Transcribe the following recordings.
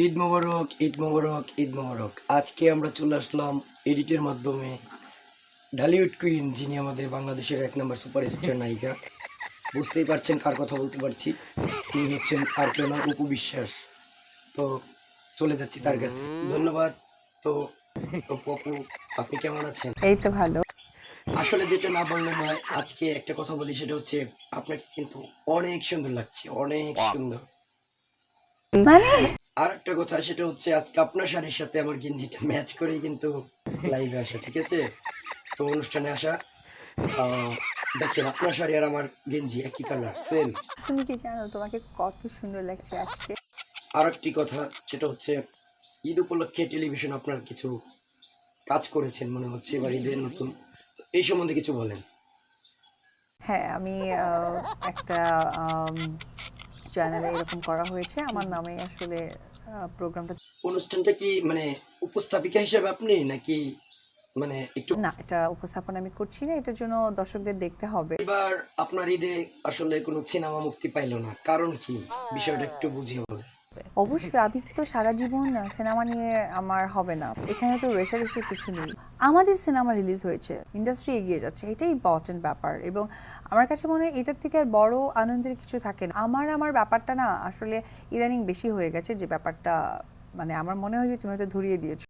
ঈদ মোবারক ঈদ মোবারক ঈদ মোবারক। আজকে আমরা চলে আসলাম এডিটের মাধ্যমে। ঢালিউড কুইন যিনি আমাদের বাংলাদেশের এক নম্বর সুপারস্টার নায়িকা। বুঝতেই পারছেন কার কথা বলতে পারছি। তিনি হচ্ছেন আর কেউ না উপু বিশ্বাস। তো চলে যাচ্ছি তার কাছে। ধন্যবাদ। তো তো পপু আপনি কেমন আছেন? এই তো ভালো। আসলে যেটা না বললে নয় আজকে একটা কথা বলি সেটা হচ্ছে আপনাকে কিন্তু অনেক সুন্দর লাগছে অনেক সুন্দর। মানে? আর একটা কথা সেটা হচ্ছে আজকে আপনার শাড়ির সাথে আমার গেঞ্জিটা ম্যাচ করেই কিন্তু লাইভে আসা ঠিক আছে? তো অনুষ্ঠানে আসা দেখেন আপনার শাড়ি আর আমার গেঞ্জি একই কালার সেম তুমি কি জানো তোমাকে কত সুন্দর লাগছে আজকে। আর একটি কথা সেটা হচ্ছে ঈদ উপলক্ষে টেলিভিশন আপনার কিছু কাজ করেছেন মনে হচ্ছে এবার ঈদের নতুন এই সম্বন্ধে কিছু বলেন। হ্যাঁ আমি একটা চ্যানেলে এরকম করা হয়েছে। আমার নামে আসলে প্রোগ্রামটা অনুষ্ঠানটা কি মানে উপস্থাপিকা হিসেবে আপনি নাকি মানে একটু না এটা উপস্থাপন আমি করছি না এটার জন্য দর্শকদের দেখতে হবে। এবার আপনার ঈদে আসলে কোনো সিনেমা মুক্তি পাইলো না। কারণ কি? বিষয়টা একটু বুঝিয়ে বলেন। অবশ্যই, আমি তো সারা জীবন সিনেমা নিয়ে আমার হবে না। এখানে তো রেশারেশি কিছু নেই। আমাদের সিনেমা রিলিজ হয়েছে ইন্ডাস্ট্রি এগিয়ে যাচ্ছে, এটাই ইম্পর্টেন্ট ব্যাপার। এবং আমার কাছে মনে হয় এটার থেকে আর বড় আনন্দের কিছু থাকে না। আমার আমার ব্যাপারটা না আসলে ইদানিং বেশি হয়ে গেছে, যে ব্যাপারটা মানে আমার মনে হয় যে তুমি হয়তো ধরিয়ে দিয়েছ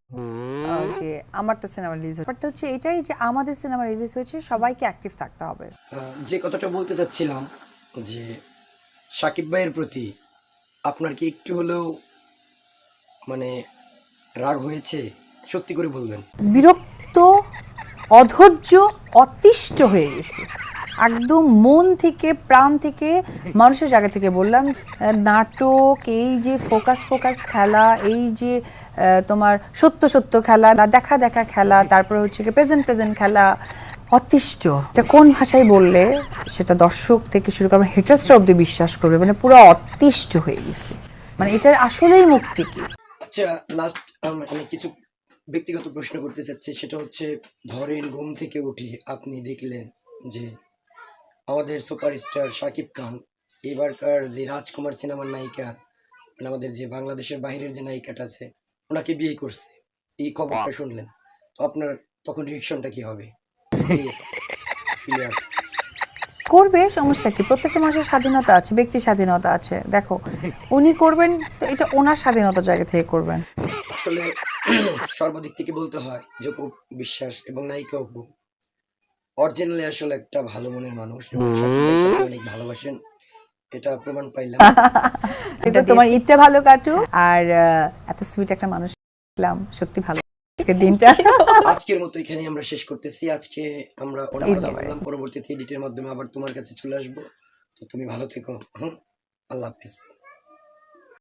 যে আমার তো সিনেমা রিলিজ হয়েছে। ব্যাপারটা হচ্ছে এটাই যে আমাদের সিনেমা রিলিজ হয়েছে, সবাইকে অ্যাক্টিভ থাকতে হবে। যে কথাটা বলতে চাচ্ছিলাম, যে সাকিব ভাইয়ের প্রতি আপনার কি একটু হলেও মানে রাগ হয়েছে? সত্যি করে বলবেন। বিরক্ত, অধৈর্য, অতিষ্ঠ হয়ে গেছে। একদম মন থেকে, প্রাণ থেকে, মানুষের জায়গা থেকে বললাম নাটক, এই যে ফোকাস ফোকাস খেলা, এই যে তোমার সত্য সত্য খেলা, দেখা দেখা খেলা, তারপরে হচ্ছে প্রেজেন্ট প্রেজেন্ট খেলা অতিষ্ঠ। এটা কোন ভাষায় বললে সেটা দর্শক থেকে শুরু করে হেটার্সরা অব্দি বিশ্বাস করবে মানে পুরো অতিষ্ঠ হয়ে গেছে। মানে এটার আসলেই মুক্তি কি? আচ্ছা লাস্ট আমি কিছু ব্যক্তিগত প্রশ্ন করতে চাচ্ছি সেটা হচ্ছে ধরেন ঘুম থেকে উঠে আপনি দেখলেন যে আমাদের সুপারস্টার শাকিব খান এবারকার যে রাজকুমার সিনেমার নায়িকা মানে আমাদের যে বাংলাদেশের বাইরের যে নায়িকাটা আছে ওনাকে বিয়ে করছে। এই খবরটা শুনলেন। তো আপনার তখন রিয়েকশনটা কি হবে. করবে সমস্যা কি? প্রত্যেকটা মানুষের স্বাধীনতা আছে ব্যক্তি স্বাধীনতা আছে। দেখো উনি করবেন তো এটা ওনার স্বাধীনতার জায়গা থেকে করবেন। আসলে সর্বদিক থেকে বলতে হয় যে বিশ্বাস এবং নায়িকা অপু অরিজিনালি আসলে একটা ভালো মনের মানুষ অনেক ভালোবাসেন এটা প্রমাণ পাইলাম। এটা তোমার ঈদটা ভালো কাটু আর আহ, এত সুইট একটা মানুষ সত্যি ভালো। আজকের দিনটা। আজকের মতো এখানে আমরা শেষ করতেছি। আজকে আমরা অনেক কথা। বললাম। পরবর্তীতে এডিটের মাধ্যমে আবার তোমার কাছে চলে আসব। তো তুমি ভালো থেকো। হুম? আল্লাহ হাফেজ।